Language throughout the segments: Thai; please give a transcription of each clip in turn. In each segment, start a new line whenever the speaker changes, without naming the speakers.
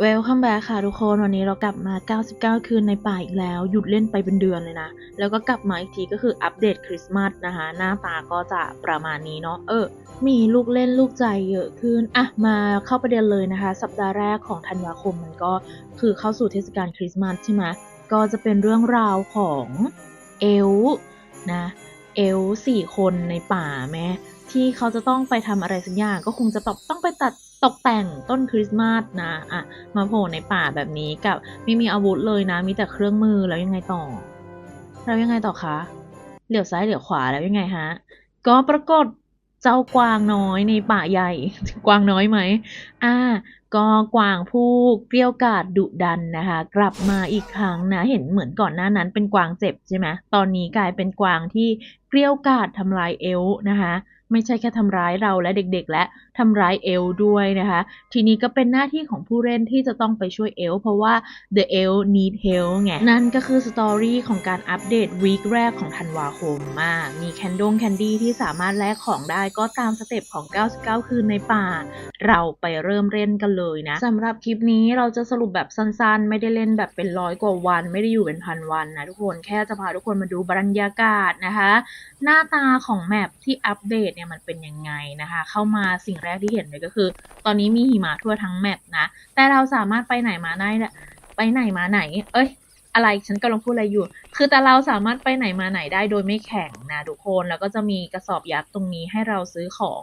เวลคัมแบ็กค่ะทุกคนวันนี้เรากลับมา 99 คืนในป่าอีกแล้ว หยุดเล่นไปเป็นเดือนเลยนะ แล้วก็กลับมาอีกทีก็คืออัปเดตคริสต์มาสนะคะ หน้าตาก็จะประมาณนี้เนาะเออ มีลูกเล่นลูกใจเยอะขึ้น อะ มาเข้าประเด็นเลยนะคะ สัปดาห์แรกของธันวาคมมันก็คือเข้าสู่เทศกาลคริสต์มาสใช่ไหมก็จะเป็นเรื่องราวของเอลนะเอลสี่คนในป่าแม้ที่เขาจะต้องไปทำอะไรสักอย่างก็คงจะต้องไปตัด ตกแต่งต้นคริสต์มาสนะอะมาโผล่ในป่าแบบนี้กับไม่มีอาวุธเลยนะ มีแต่เครื่องมือแล้วยังไงต่อ แล้วยังไงต่อคะเหลียวซ้ายเหลียวขวาแล้วยังไงฮะ ก็ปรากฏเจ้ากวางน้อยในป่าใหญ่ กวางน้อยไหมอ่าก็กวางผู้เกลี้ยวกล่อดดุดันนะคะ กลับมาอีกครั้งนะ เห็นเหมือนก่อนหน้านั้นเป็นกวางเจ็บใช่ไหมตอนนี้กลายเป็นกวางที่ เกลี้ยวกล่อดทำลายเอลนะคะไม่ใช่แค่ทำร้ายเราและเด็กๆ และทำร้ายเอลด้วยนะคะ ทีนี้ก็เป็นหน้าที่ของผู้เล่นที่จะต้องไปช่วยเอลเพราะว่า The el Need Help ไงนั่นก็คือสตอรี่ของการอัปเดตวีคแรกของธันวาคมมา มีแคนดงแคนดี้ที่สามารถแลกของได้ก็ตามสเต็ปของ 99 คืนในป่า เราไปเริ่มเล่นกันเลยนะสำหรับคลิปนี้เราจะสรุปแบบสั้นๆ ไม่ได้เล่นแบบเป็นร้อยกว่าวัน ไม่ได้อยู่เป็นพันวันนะทุกคนแค่จะพาทุกคนมาดูบรรยากาศนะคะหน้าตาของแมปที่อัปเดตเนี่ยมันเป็นยังไงนะคะ เข้ามาสิ่งแรกที่เห็นเลยก็คือ ตอนนี้มีหิมะทั่วทั้งแมปนะ แต่เราสามารถไปไหนมาได้ไปไหนมาไหน เอ้ย อะไรฉันกำลังพูดอะไรอยู่ คือแต่เราสามารถไปไหนมาไหนได้โดยไม่แข่งนะทุกคนแล้วก็จะมีกระสอบยักษ์ตรงนี้ให้เราซื้อของ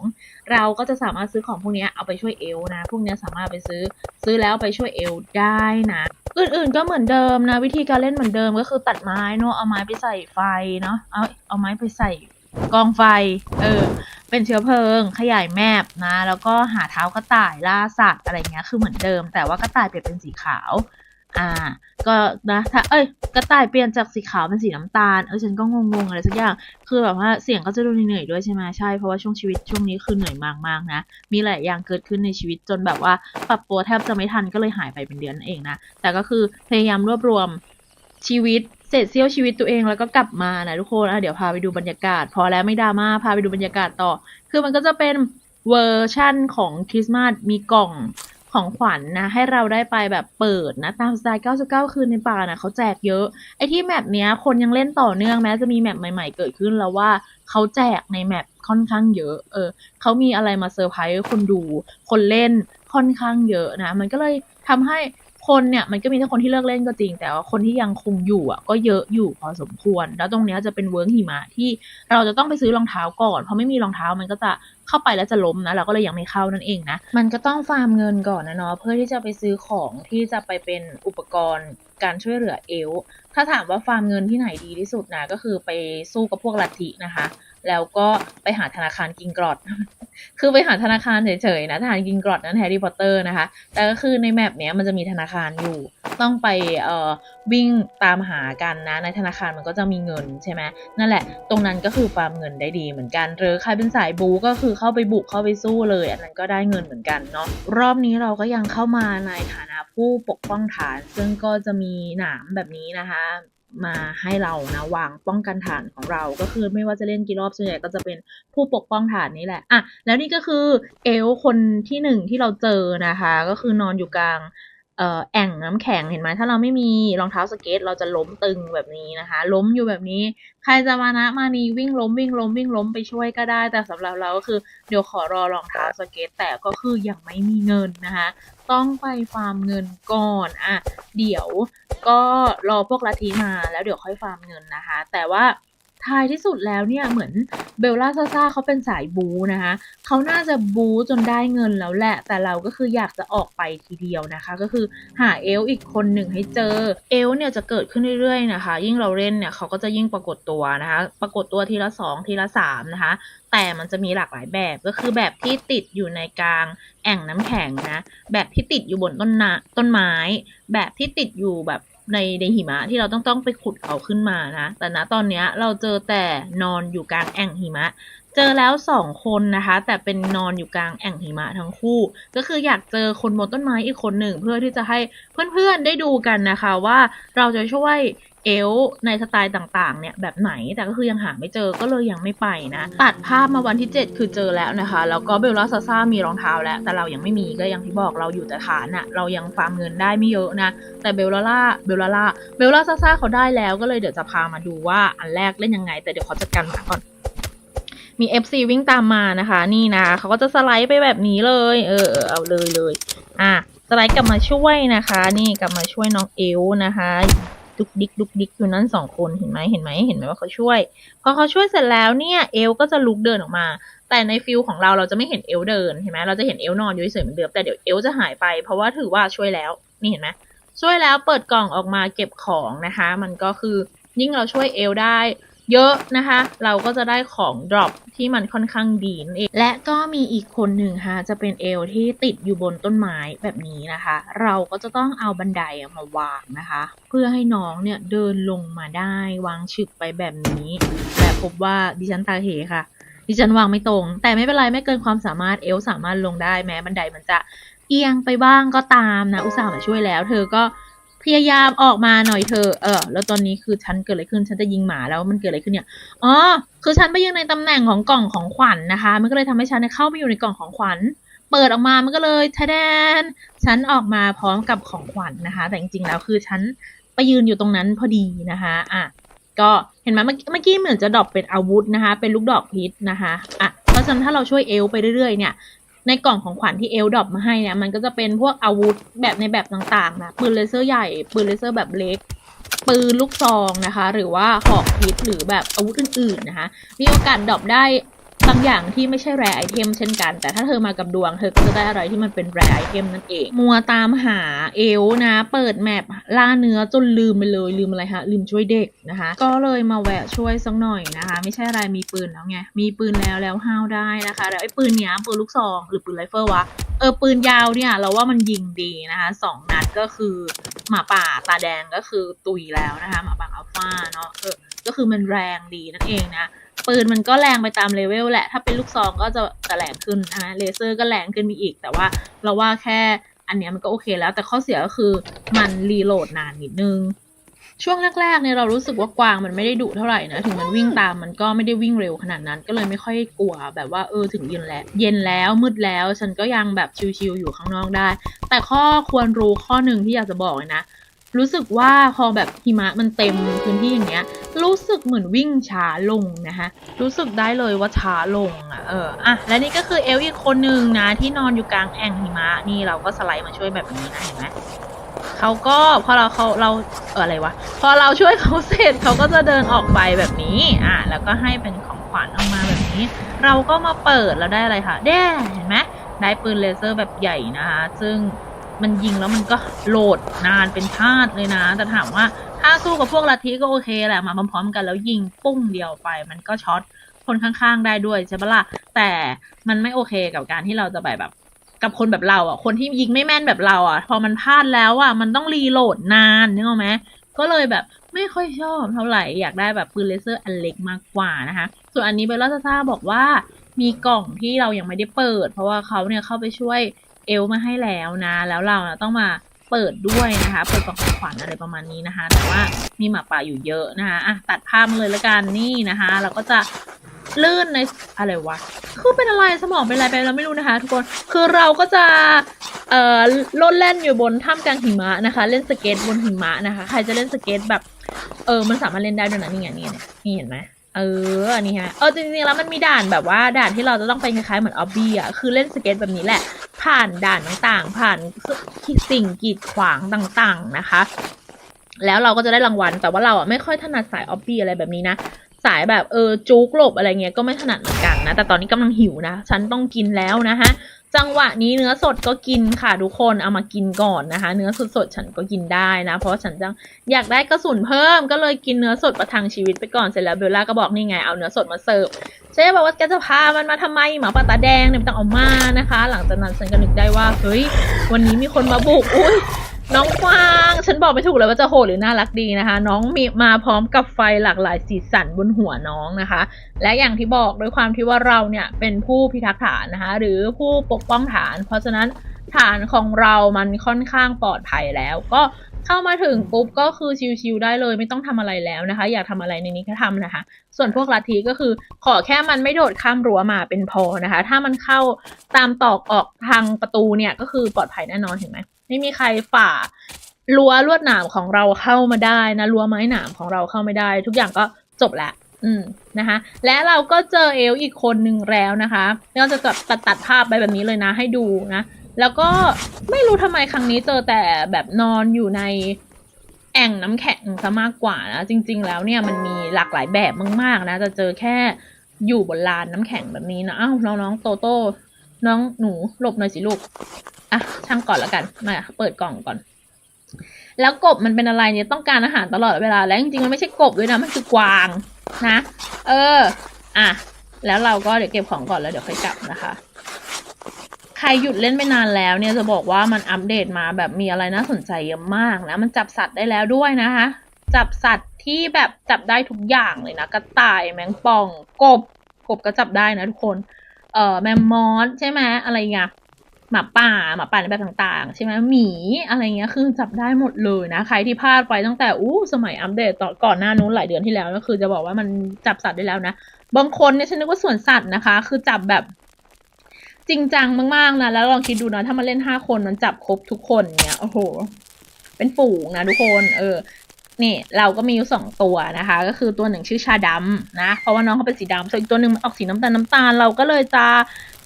เราก็จะสามารถซื้อของพวกนี้เอาไปช่วยเอลนะ พวกนี้สามารถไปซื้อซื้อแล้วไปช่วยเอลได้นะ อื่นๆก็เหมือนเดิมนะ วิธีการเล่นเหมือนเดิมก็คือตัดไม้เนาะเอาไม้ไปใส่ไฟเนาะเอาเอาไม้ไปใส่กองไฟ เออ เป็นเชื้อเพลิง ขยายแมปนะ แล้วก็หาเท้ากระต่ายล่าสัตว์อะไรเงี้ย คือเหมือนเดิม แต่ว่ากระต่ายเปลี่ยนเป็นสีขาว อ่า ก็นะถ้าเอ้ยกระต่ายเปลี่ยนจากสีขาวเป็นสีน้ำตาล เออฉันก็งงๆอะไรสักอย่าง คือแบบว่าเสียงก็จะดูเหนื่อยด้วยใช่ไหมใช่ เพราะว่าช่วงชีวิตช่วงนี้คือเหนื่อยมากๆนะ มีหลายอย่างเกิดขึ้นในชีวิตจนแบบว่าปรับตัวแทบจะไม่ทันก็เลยหายไปเป็นเดือนนั่นเองนะ แต่ก็คือพยายามรวบรวมชีวิตเศษเสี้ยวชีวิตตัวเองแล้วก็กลับมานะทุกคนอะเดี๋ยวพาไปดูบรรยากาศ พอแล้วไม่ดราม่าพาไปดูบรรยากาศต่อ คือมันก็จะเป็นเวอร์ชั่นของคริสต์มาสมีกล่อง ของขวัญนะ ให้เราได้ไปแบบเปิดนะตามสไตล์ 99 คืนในป่านะเขาแจกเยอะ ไอ้ที่แมปเนี้ยคนยังเล่นต่อเนื่องแม้จะมีแมปใหม่ๆ เกิดขึ้นแล้วว่าเขาแจกในแมปค่อนข้างเยอะ เออเขามีอะไรมาเซอร์ไพรส์คนดู คนเล่นค่อนข้างเยอะนะ มันก็เลยทำให้ คนเนี่ยมันก็มีทั้งคนที่เลิกเล่นก็จริง แต่ว่าคนที่ยังคงอยู่อะก็เยอะอยู่พอสมควร แล้วตรงเนี้ยจะเป็นเวิร์กหิมะที่เราจะต้องไปซื้อรองเท้าก่อนเพราะไม่มีรองเท้ามันก็จะเข้าไปแล้วจะล้มนะเราก็เลยยังไม่เข้านั่นเองนะมันก็ต้องฟาร์มเงินก่อนนะเนาะเพื่อที่จะไปซื้อของที่จะไปเป็นอุปกรณ์การช่วยเหลือเอลฟ์ถ้าถามว่าฟาร์มเงินที่ไหนดีที่สุดนะก็คือไปสู้กับพวกลัทธินะคะ แล้วก็ไปหาธนาคารกิงกรอด คือไปหาธนาคารเฉยๆนะธนาคารกิงกรอดนั้นแฮร์รี่พอตเตอร์นะคะ แต่ก็คือในแมปเนี้ยมันจะมีธนาคารอยู่ ต้องไปเอ่อวิ่งตามหากันนะ ในธนาคารมันก็จะมีเงินใช่ไหมนั่นแหละ ตรงนั้นก็คือฟาร์มเงินได้ดีเหมือนกัน หรือใครเป็นสายบูก็คือเข้าไปบุกเข้าไปสู้เลย อันนั้นก็ได้เงินเหมือนกันเนาะ รอบนี้เราก็ยังเข้ามาในฐานะผู้ปกป้องฐาน ซึ่งก็จะมีหนามแบบนี้นะคะ มาให้เรานะวางป้องกันฐานของเราก็คือไม่ว่าจะเล่นกี่รอบส่วนใหญ่ก็จะเป็นผู้ปกป้องฐานนี้แหละอะแล้วนี่ก็คือเอลคนที่หนึ่งที่เราเจอนะคะ ก็คือนอนอยู่กลาง แอ่งน้ำแข็งเห็นไหมถ้าเราไม่มีรองเท้าสเก็ต เราจะล้มตึงแบบนี้นะคะ ล้มอยู่แบบนี้ ใครจะมานะมานีวิ่งล้มวิ่งล้มวิ่งล้มไปช่วยก็ได้ แต่สำหรับเราก็คือเดี๋ยวขอรอรองเท้าสเก็ต แต่ก็คือยังไม่มีเงินนะคะ ต้องไปฟาร์มเงินก่อนอะเดี๋ยวก็รอพวกลัทธิมาแล้วเดี๋ยวค่อยฟาร์มเงินนะคะ แต่ว่า ท้ายที่สุดแล้วเนี่ยเหมือนเบลล่าซาซาเขาเป็นสายบูนะคะเขาน่าจะบูจนได้เงินแล้วแหละ แต่เราก็คืออยากจะออกไปทีเดียวนะคะ ก็คือหาเอลอีกคนหนึ่งให้เจอเอลเนี่ยจะเกิดขึ้นเรื่อยๆนะคะ ยิ่งเราเล่นเนี่ยเขาก็จะยิ่งปรากฏตัวนะคะ ปรากฏตัวทีละสองทีละสามนะคะ แต่มันจะมีหลากหลายแบบก็คือแบบที่ติดอยู่ในกลางแอ่งน้ำแข็งนะแบบที่ติดอยู่บนต้นนาต้นไม้ แบบที่ติดอยู่แบบ ในในหิมะที่เราต้องต้องไปขุดเขาขึ้นมานะ แต่ณตอนเนี้ยเราเจอแต่นอนอยู่กลางแอ่งหิมะ เจอแล้วสองคนนะคะ แต่เป็นนอนอยู่กลางแอ่งหิมะทั้งคู่ ก็คืออยากเจอคนบนต้นไม้อีกคนหนึ่งเพื่อที่จะให้เพื่อนๆได้ดูกันนะคะว่าเราจะช่วย เอลในสไตล์ต่างๆ เนี่ยแบบไหนแต่ก็คือยังหาไม่เจอก็เลยยังไม่ไปนะ ตัดภาพมาวันที่ 7 คือเจอแล้วนะคะ แล้วก็เบลล่าซาซ่ามีรองเท้าแล้ว แต่เรายังไม่มีก็อย่างที่บอกเราอยู่แต่ฐานอะเรายังฟาร์มเงินได้ไม่เยอะนะ แต่เบลล่าเบลล่าเบลล่าซาซ่าเขาได้แล้วก็เลยเดี๋ยวจะพามาดูว่าอันแรกเล่นยังไง แต่เดี๋ยวเขาจัดการหมาก่อนมี FC วิ่งตามมานะคะ นี่นะเขาก็จะสไลด์ไปแบบนี้เลย เออเออเอาเลยเลย อะสไลด์กลับมาช่วยนะคะ นี่กลับมาช่วยน้องเอลนะคะ ดุกดิกดุกดิกอยู่นั่นสองคนเห็นไหมเห็นไหมเห็นไหมว่าเขาช่วย พอเขาช่วยเสร็จแล้วเนี่ยเอลก็จะลุกเดินออกมา แต่ในฟิลของเราเราจะไม่เห็นเอลเดินเห็นไหมเราจะเห็นเอลนอนอยู่เฉยเหมือนเดิมแต่เดี๋ยวเอลจะหายไป เพราะว่าถือว่าช่วยแล้วนี่เห็นไหมช่วยแล้วเปิดกล่องออกมาเก็บของนะคะ มันก็คือยิ่งเราช่วยเอลได้ เยอะนะคะ เราก็จะได้ของดรอปที่มันค่อนข้างดีนั่นเอง และก็มีอีกคนหนึ่งค่ะจะเป็นเอลที่ติดอยู่บนต้นไม้แบบนี้นะคะ เราก็จะต้องเอาบันไดมาวางนะคะ เพื่อให้น้องเนี่ยเดินลงมาได้วางฉึกไปแบบนี้และพบว่าดิฉันตาเหค่ะ ดิฉันวางไม่ตรง แต่ไม่เป็นไรไม่เกินความสามารถเอลสามารถลงได้แม้บันไดมันจะเอียงไปบ้างก็ตามนะ อุตส่าห์มาช่วยแล้ว เธอก็ พยายามออกมาหน่อยเธอ เออ แล้วตอนนี้คือฉันเกิดอะไรขึ้น ฉันจะยิงหมาแล้วมันเกิดอะไรขึ้นเนี่ย อ๋อ คือฉันไปยืนในตำแหน่งของกล่องของขวัญนนะคะ มันก็เลยทำให้ฉันเข้าไปอยู่ในกล่องของขวัญ เปิดออกมา มันก็เลยทะแดน ฉันออกมาพร้อมกับของขวัญนะคะ แต่จริงๆแล้วคือฉันไปยืนอยู่ตรงนั้นพอดีนะคะ อะ ก็เห็นไหมเมื่อกี้เมื่อกี้เหมือนจะดรอปเป็นอาวุธนะคะ เป็นลูกดอกพิษนะคะ อะ เพราะฉะนั้นถ้าเราช่วยเอลไปเรื่อยๆเนี่ย ในกล่องของขวัญที่เอลดรอปมาให้เนี่ยมันก็จะเป็นพวกอาวุธแบบในแบบต่างๆนะปืนเลเซอร์ใหญ่ ปืนเลเซอร์แบบเล็ก ปืนลูกซองนะคะ หรือว่าหอกพิษหรือแบบอาวุธอื่นๆนะคะ มีโอกาสดรอปได้ บางอย่างที่ไม่ใช่แรไอเทมเช่นกัน แต่ถ้าเธอมากับดวงเธอก็จะได้อะไรที่มันเป็นแรไอเทมนั่นเอง มัวตามหาเอลนะ เปิดแมปล่าเนื้อจนลืมไปเลยลืมอะไรฮะลืมช่วยเด็กนะคะ ก็เลยมาแวะช่วยสักหน่อยนะคะ ไม่ใช่อะไรมีปืนแล้วไงมีปืนแล้วแล้วห้าวได้นะคะ แล้วไอ้ปืนเนี้ยปืนลูกซองหรือปืนไรเฟิลวะเออปืนยาวเนี่ยเราว่ามันยิงดีนะคะสองนัดก็คือหมาป่าตาแดงก็คือตุยแล้วนะคะหมาป่าอัลฟาเนาะเออก็คือมันแรงดีนั่นเองนะ ปืนมันก็แรงไปตามเลเวลแหละ ถ้าเป็นลูกซองก็จะจะแรงขึ้นนะเลเซอร์ก็แรงขึ้นมีอีก แต่ว่าเราว่าแค่อันเนี้ยมันก็โอเคแล้ว แต่ข้อเสียก็คือมันรีโหลดนานนิดนึง ช่วงแรกๆเนี่ยเรารู้สึกว่ากวางมันไม่ได้ดุเท่าไหร่นะ ถึงมันวิ่งตามมันก็ไม่ได้วิ่งเร็วขนาดนั้น ก็เลยไม่ค่อยกลัวแบบว่าเออถึงเย็นแล้ว เย็นแล้วมืดแล้ว ฉันก็ยังแบบชิวๆอยู่ข้างนอกได้ แต่ข้อควรรู้ข้อหนึ่งที่อยากจะบอกเลยนะ รู้สึกว่าพอแบบหิมะมันเต็มพื้นที่อย่างเงี้ย รู้สึกเหมือนวิ่งช้าลงนะคะรู้สึกได้เลยว่าช้าลงอะเอออะและนี่ก็คือเอลอีกคนหนึ่งนะที่นอนอยู่กลางแอ่งหิมะนี่เราก็สไลด์มาช่วยแบบนี้นะเห็นไหมเขาก็พอเราเขาเราเอออะไรวะพอเราช่วยเขาเสร็จเขาก็จะเดินออกไปแบบนี้อะแล้วก็ให้เป็นของขวัญออกมาแบบนี้ เราก็มาเปิดแล้วได้อะไรคะแด้เห็นไหมได้ปืนเลเซอร์แบบใหญ่นะคะซึ่ง มันยิงแล้วมันก็โหลดนานเป็นชาติเลยนะ แต่ถามว่าถ้าสู้กับพวกลัทธิก็โอเคแหละมาพร้อมๆกันแล้วยิงปุ้งเดียวไป มันก็ช็อตคนข้างๆได้ด้วยใช่ปะล่ะแต่มันไม่โอเคกับการที่เราจะไปแบบกับคนแบบเราอะ คนที่ยิงไม่แม่นแบบเราอะ พอมันพลาดแล้วอะ มันต้องรีโหลดนานนึกออกไหมก็เลยแบบไม่ค่อยชอบเท่าไหร่ อยากได้แบบปืนเลเซอร์อันเล็กมากกว่านะคะ ส่วนอันนี้เบลล่าซาซ่าบอกว่ามีกล่องที่เรายังไม่ได้เปิด เพราะว่าเขาเนี่ยเข้าไปช่วย เอลมาให้แล้วนะ แล้วเราต้องมาเปิดด้วยนะคะ เปิดกล่องของขวัญอะไรประมาณนี้นะคะ แต่ว่ามีหมาป่าอยู่เยอะนะคะอะตัดภาพมาเลยละกันนี่นะคะ เราก็จะลื่นในอะไรวะ คือเป็นอะไรสมองเป็นอะไรไปเราไม่รู้นะคะ ทุกคน คือเราก็จะเอ่อโลดแล่นอยู่บนท่ามกลางหิมะนะคะ เล่นสเก็ตบนหิมะนะคะ ใครจะเล่นสเก็ตแบบ เออ มันสามารถเล่นได้ด้วยนะนี่ไงนี่ไงนี่เห็นไหม เออ อันนี้ฮะเออจริงๆแล้วมันมีด่านแบบว่าด่านที่เราจะต้องไปคล้ายๆเหมือนออบบี้อะ คือเล่นสเก็ตแบบนี้แหละ ผ่านด่านต่างๆ ผ่านสิ่งกีดขวางต่างๆนะคะ แล้วเราก็จะได้รางวัล แต่ว่าเราอะไม่ค่อยถนัดสายออบบี้อะไรแบบนี้นะ สายแบบเออจุกหลบอะไรเงี้ยก็ไม่ถนัดเหมือนกันนะ แต่ตอนนี้กำลังหิวนะ ฉันต้องกินแล้วนะคะ จังหวะนี้เนื้อสดก็กินค่ะทุกคนเอามากินก่อนนะคะ เนื้อสดๆฉันก็กินได้นะ เพราะฉันจังอยากได้กระสุนเพิ่มก็เลยกินเนื้อสดประทังชีวิตไปก่อนเสร็จแล้วเบลล่าก็บอกนี่ไงเอาเนื้อสดมาเสิร์ฟเจ๊บอกว่าแกจะพามันมาทำไมหมาป่าตาแดงเนี่ยต้องเอามานะคะ หลังจากนั้นฉันก็นึกได้ว่าเฮ้ยวันนี้มีคนมาบุกอุ้ย น้องกวาง ฉันบอกไม่ถูกเลยว่าจะโหดหรือน่ารักดีนะคะ น้องมีมาพร้อมกับไฟหลากหลายสีสันบนหัวน้องนะคะ และอย่างที่บอกด้วยความที่ว่าเราเนี่ยเป็นผู้พิทักษ์ฐานนะคะ หรือผู้ปกป้องฐาน เพราะฉะนั้นฐานของเรามันค่อนข้างปลอดภัยแล้ว ก็เข้ามาถึงปุ๊บก็คือชิลๆได้เลยไม่ต้องทำอะไรแล้วนะคะ อยากทำอะไรในนี้ก็ทำนะคะ ส่วนพวกลัทธิก็คือขอแค่มันไม่โดดข้ามรั้วมาเป็นพอนะคะ ถ้ามันเข้าตามตอกออกทางประตูเนี่ยก็คือปลอดภัยแน่นอนเห็นไหม ไม่มีใครฝ่ารั้วลวดหนามของเราเข้ามาได้นะรั้วไม้หนามของเราเข้าไม่ได้ ทุกอย่างก็จบละอืมนะคะ และเราก็เจอเอลอีกคนหนึ่งแล้วนะคะเราจะตัดตัดตัดภาพไปแบบนี้เลยนะให้ดูนะ แล้วก็ไม่รู้ทำไมครั้งนี้เจอแต่แบบนอนอยู่ในแอ่งน้ำแข็งซะมากกว่านะจริง ๆ แล้วเนี่ยมันมีหลากหลายแบบมากๆนะจะเจอแค่อยู่บนลานน้ำแข็งแบบนี้นะอ้าวน้องๆโตโต้น้องหนูหลบหน่อยสิลูก อะช่างก่อนแล้วกัน มาเปิดกล่องก่อน แล้วกบมันเป็นอะไรเนี่ยต้องการอาหารตลอดเวลา แล้วจริงๆมันไม่ใช่กบด้วยนะ มันคือกวางนะ เออ อะ แล้วเราก็เดี๋ยวเก็บของก่อนแล้วเดี๋ยวค่อยกลับนะคะ ใครหยุดเล่นไปนานแล้วเนี่ยจะบอกว่ามันอัปเดตมาแบบมีอะไรน่าสนใจเยอะมากนะ มันจับสัตว์ได้แล้วด้วยนะคะ จับสัตว์ที่แบบจับได้ทุกอย่างเลยนะ กระต่ายแมงป่อง กบ กบก็จับได้นะทุกคน เอ่อ แมมมอสใช่ไหมอะไรเงี้ย หมาป่าหมาป่าในแบบต่างๆ ใช่ไหมหมีอะไรเงี้ยคือจับได้หมดเลยนะ ใครที่พลาดไปตั้งแต่อู้สมัยอัปเดตต่อก่อนหน้านู้นหลายเดือนที่แล้วก็คือจะบอกว่ามันจับสัตว์ได้แล้วนะ บางคนเนี่ยฉันนึกว่าสวนสัตว์นะคะ คือจับแบบจริงจังมากๆนะแล้วลองคิดดูนะถ้ามาเล่นห้าคนมันจับครบทุกคนเนี่ยโอ้โห เป็นฝูงนะทุกคนเออนี่เราก็มีอยู่สองตัวนะคะ ก็คือตัวหนึ่งชื่อชาดำนะ เพราะว่าน้องเขาเป็นสีดำส่วนอีกตัวหนึ่งออกสีน้ำตาลน้ำตาลเราก็เลยจะ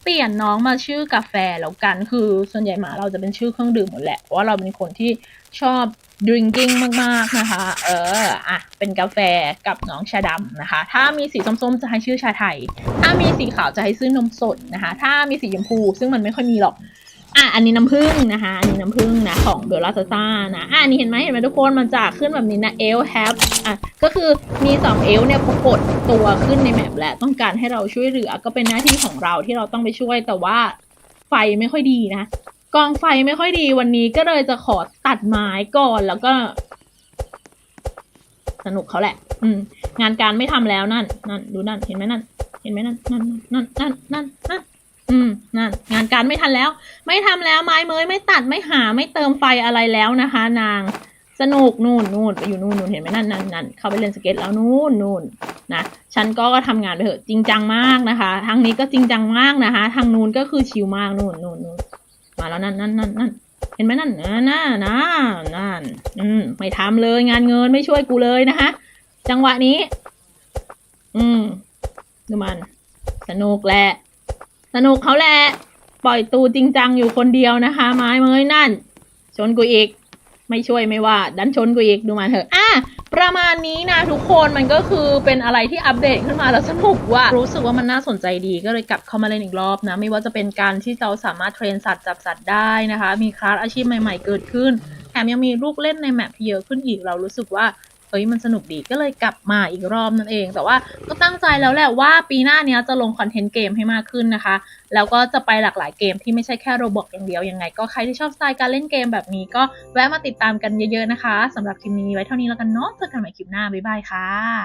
เปลี่ยนน้องมาชื่อกาแฟแล้วกัน คือส่วนใหญ่หมาเราจะเป็นชื่อเครื่องดื่มหมดแหละ เพราะว่าเราเป็นคนที่ชอบ drinking มากๆนะคะ เออ อะ เป็นกาแฟกับน้องชาดำนะคะ ถ้ามีสีส้มๆ จะให้ชื่อชาไทย ถ้ามีสีขาวจะให้ซื้อนมสดนะคะ ถ้ามีสีชมพู ซึ่งมันไม่ค่อยมีหรอก อะอันนี้น้ำผึ้งนะคะ อันนี้น้ำผึ้งนะของเบลล่าซาซ่านะอะอันนี้เห็นไหมเห็นไหมทุกคนมันจะขึ้นแบบนี้นะเอลแฮปอะก็คือมีสองเอลเนี่ยปรากฏตัวขึ้นในแมปและต้องการให้เราช่วยเหลือก็เป็นหน้าที่ของเราที่เราต้องไปช่วยแต่ว่าไฟไม่ค่อยดีนะกองไฟไม่ค่อยดีวันนี้ก็เลยจะขอตัดไม้ก่อนแล้วก็ สนุกเขาแหละ อืม งานการไม่ทำแล้วนั่น นั่น ดูนั่น เห็นไหมนั่น เห็นไหมนั่น นั่น นั่น นั่น นั่นนั่น อืมนั่นงานการไม่ทันแล้ว ไม่ทำแล้วไม้เมยไม่ตัดไม่หาไม่เติมไฟอะไรแล้วนะคะ นางสนุกนู่นนู่นไปอยู่นู่นนู่นเห็นไหมนั่นนั่นนั่นเข้าไปเล่นสเก็ตแล้วนู่นนู่นนะฉันก็ทำงานไปเถอะจริงจังมากนะคะทางนี้ก็จริงจังมากนะคะ ทางนู้นก็คือชิลมากนู่นนู่นนู่นมาแล้วนั่นนั่นนั่นนั่นเห็นไหมนั่นนั่นนั่นนั่นอืมไม่ทำเลยงานเงินไม่ช่วยกูเลยนะคะจังหวะนี้ อืมดูมันสนุกแหละ สนุกเขาแหละ ปล่อยตูจริงจังอยู่คนเดียวนะคะ ไม้เมยนั่น ชนกูอีก ไม่ช่วยไม่ว่า ดันชนกูอีกดูมาเถอะ อะ ประมาณนี้นะทุกคนมันก็คือเป็นอะไรที่อัปเดตขึ้นมาแล้วสนุกว่ารู้สึกว่ามันน่าสนใจดีก็เลยกลับเข้ามาเล่นอีกรอบนะ ไม่ว่าจะเป็นการที่เราสามารถเทรนสัตว์จับสัตว์ได้นะคะ มีคลาสอาชีพใหม่ ๆ เกิดขึ้นแถมยังมีลูกเล่นในแมปที่เยอะขึ้นอีกเรารู้สึกว่า เฮ้ยมันสนุกดีก็เลยกลับมาอีกรอบนั่นเอง แต่ว่าก็ตั้งใจแล้วแหละว่าปีหน้าเนี้ยจะลงคอนเทนต์เกมให้มากขึ้นนะคะ แล้วก็จะไปหลากหลายเกมที่ไม่ใช่แค่โรบอกอย่างเดียวยังไง ก็ใครที่ชอบสไตล์การเล่นเกมแบบนี้ก็แวะมาติดตามกันเยอะๆนะคะสำหรับคลิปนี้ไว้เท่านี้แล้วกันเนาะเจอกันใหม่คลิปหน้าบ๊ายบายค่ะ